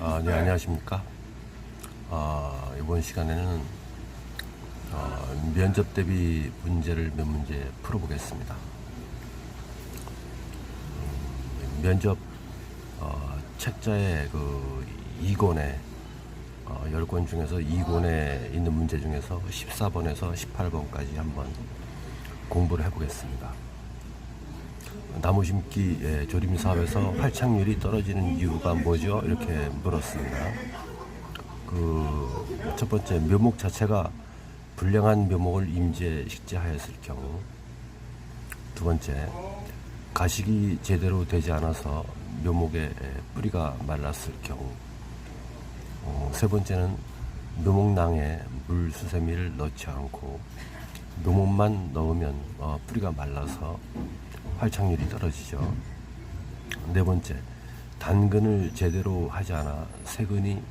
아, 네, 안녕하십니까. 아, 이번 시간에는 어, 면접 대비 문제를 몇 문제 풀어보겠습니다. 음, 면접 어, 책자의 그 2권에 어, 10권 중에서 2권에 있는 문제 중에서 14번에서 18번까지 한번 공부를 해보겠습니다. 나무 심기 예, 조림 사업에서 활착률이 떨어지는 이유가 뭐죠? 이렇게 물었습니다. 그 첫 번째 묘목 자체가 불량한 묘목을 임제 식재하였을 경우 두 번째 가식이 제대로 되지 않아서 묘목의 뿌리가 말랐을 경우 어, 세 번째는 묘목낭에 물 수세미를 넣지 않고 묘목만 넣으면 어, 뿌리가 말라서 활착률이 떨어지죠. 네 번째, 단근을 제대로 하지 않아 세근이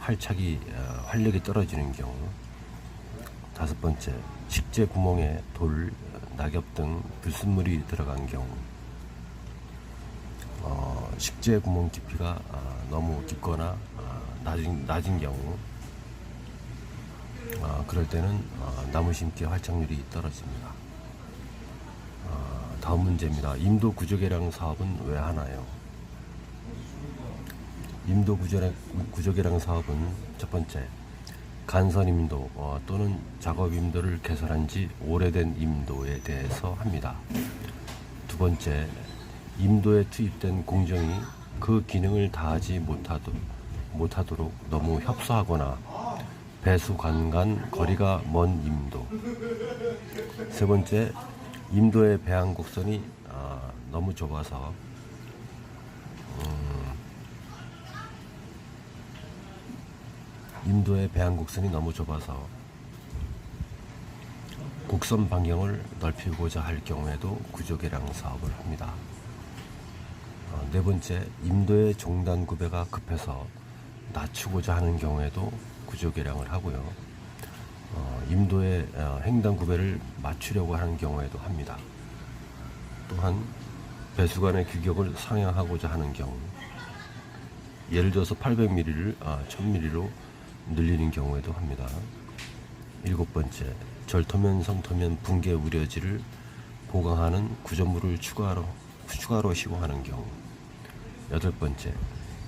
활착이 어, 활력이 떨어지는 경우. 다섯 번째, 식재 구멍에 돌, 낙엽 등 불순물이 들어간 경우. 어, 식재 구멍 깊이가 아, 너무 깊거나 아, 낮은, 낮은 경우. 아, 그럴 때는 아, 나무 심기 활착률이 떨어집니다. 아, 다음 문제입니다. 임도 구조개량 사업은 왜 하나요? 임도 구조개량, 사업은 첫 번째 간선 임도 어, 또는 작업 임도를 개설한 지 오래된 임도에 대해서 합니다. 두 번째 임도에 투입된 공정이 그 기능을 다하지 못하도, 못하도록 너무 협소하거나 배수관 간 거리가 먼 임도. 세 번째, 임도의 배항 곡선이 아, 너무 좁아서 음, 임도의 배항 곡선이 너무 좁아서 곡선 반경을 넓히고자 할 경우에도 구조개량 사업을 합니다. 어, 네 번째, 임도의 종단 구배가 급해서 낮추고자 하는 경우에도 구조 개량을 하고요. 어, 임도의 어, 횡단 구배를 맞추려고 하는 경우에도 합니다. 또한 배수관의 규격을 상향하고자 하는 경우, 예를 들어서 800mm를 아, 1000mm로 늘리는 경우에도 합니다. 일곱 번째, 절토면 성토면 붕괴 우려지를 보강하는 구조물을 추가로 추가로 시공하는 경우. 여덟 번째,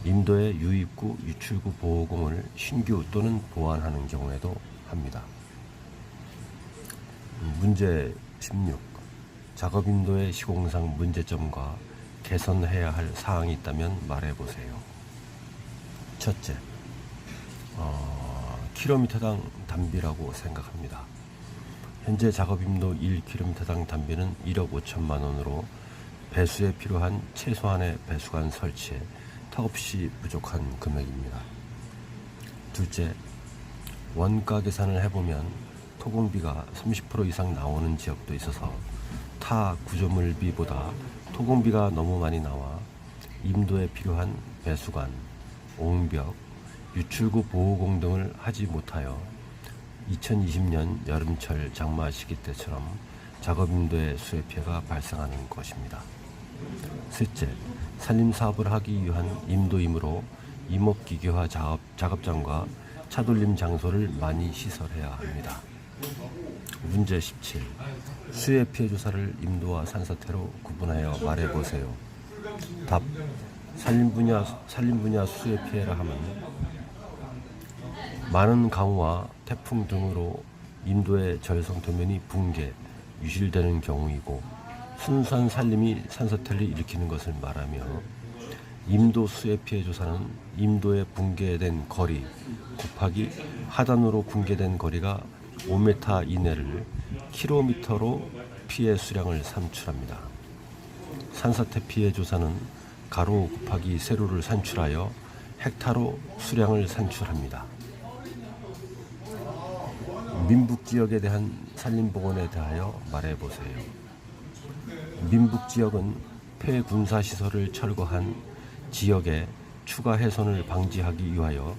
임도의 유입구, 유출구 보호공을 신규 또는 보완하는 경우에도 합니다. 문제 16. 작업 임도의 시공상 문제점과 개선해야 할 사항이 있다면 말해보세요. 첫째, 어, 킬로미터당 단비라고 생각합니다. 현재 작업 임도 1km당 단비는 1억 5천만 원으로 배수에 필요한 최소한의 배수관 설치에 턱없이 부족한 금액입니다. 둘째, 원가 계산을 해보면 토공비가 30% 이상 나오는 지역도 있어서 타 구조물비보다 토공비가 너무 많이 나와 임도에 필요한 배수관, 옹벽, 유출구 보호공 등을 하지 못하여 2020년 여름철 장마 시기 때처럼 작업 임도의 수해 피해가 발생하는 것입니다. 셋째, 산림 사업을 하기 위한 임도이므로 임업기계화 작업, 작업장과 차돌림 장소를 많이 시설해야 합니다. 문제 17. 수해 피해 조사를 임도와 산사태로 구분하여 말해보세요. 답. 산림 분야, 산림 분야 수해 피해라 하면 많은 강우와 태풍 등으로 임도의 절성 도면이 붕괴, 유실되는 경우이고 순산 산림이 산사태를 일으키는 것을 말하며 임도 수해 피해 조사는 임도에 붕괴된 거리 곱하기 하단으로 붕괴된 거리가 5m 이내를 킬로미터로 피해 수량을 산출합니다. 산사태 피해 조사는 가로 곱하기 세로를 산출하여 헥타로 수량을 산출합니다. 민북 지역에 대한 산림보건에 대하여 말해보세요. 민북 지역은 폐군사 시설을 철거한 지역의 추가 훼손을 방지하기 위하여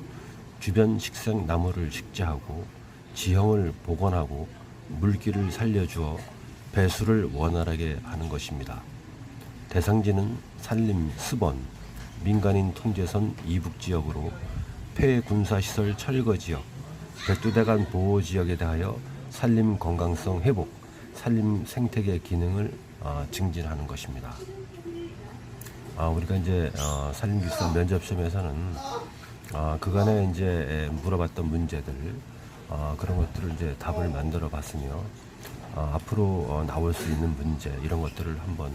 주변 식생 나무를 식재하고 지형을 복원하고 물기를 살려주어 배수를 원활하게 하는 것입니다. 대상지는 산림, 습원, 민간인 통제선 이북 지역으로 폐 군사시설 철거 지역, 백두대간 보호 지역에 대하여 산림 건강성 회복, 산림 생태계 기능을 어, 증진하는 것입니다. 아, 우리가 이제 어, 산림기술 면접 시험에서는 아, 그간에 이제 에, 물어봤던 문제들 아, 그런 것들을 이제 답을 만들어 봤으며 아, 앞으로 어, 나올 수 있는 문제 이런 것들을 한번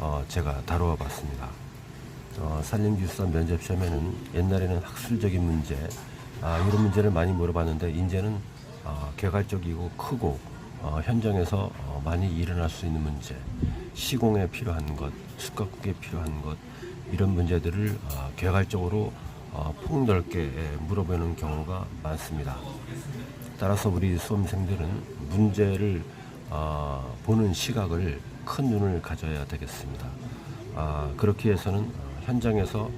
어, 제가 다루어 봤습니다. 어, 산림기술사 면접 시험에는 옛날에는 학술적인 문제 아, 이런 문제를 많이 물어봤는데 이제는 어, 개괄적이고 크고 어, 현장에서 어, 많이 일어날 수 있는 문제 시공에 필요한 것 숙각국에 필요한 것 이런 문제들을 어, 개괄적으로 어, 폭넓게 예, 물어보는 경우가 많습니다. 따라서 우리 수험생들은 문제를 어, 보는 시각을 큰 눈을 가져야 되겠습니다. 아, 그렇게 해서는 어, 현장에서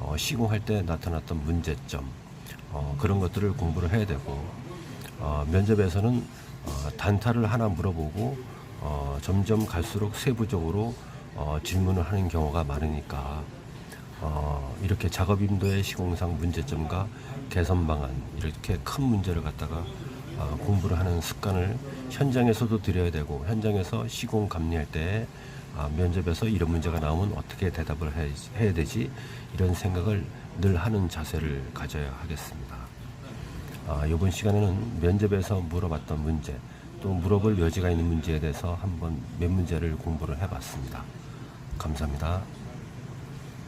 어, 시공할 때 나타났던 문제점 어, 그런 것들을 공부를 해야 되고 어, 면접에서는 어, 단타를 하나 물어보고 어, 점점 갈수록 세부적으로 어, 질문을 하는 경우가 많으니까 어, 이렇게 작업 인도의 시공상 문제점과 개선 방안 이렇게 큰 문제를 갖다가 어, 공부를 하는 습관을 현장에서도 드려야 되고 현장에서 시공 감리할 때 아, 면접에서 이런 문제가 나오면 어떻게 대답을 해, 해야 되지 이런 생각을 늘 하는 자세를 가져야 하겠습니다. 아, 이번 시간에는 면접에서 물어봤던 문제 또 물어볼 여지가 있는 문제에 대해서 한번 몇 문제를 공부를 해봤습니다. 감사합니다.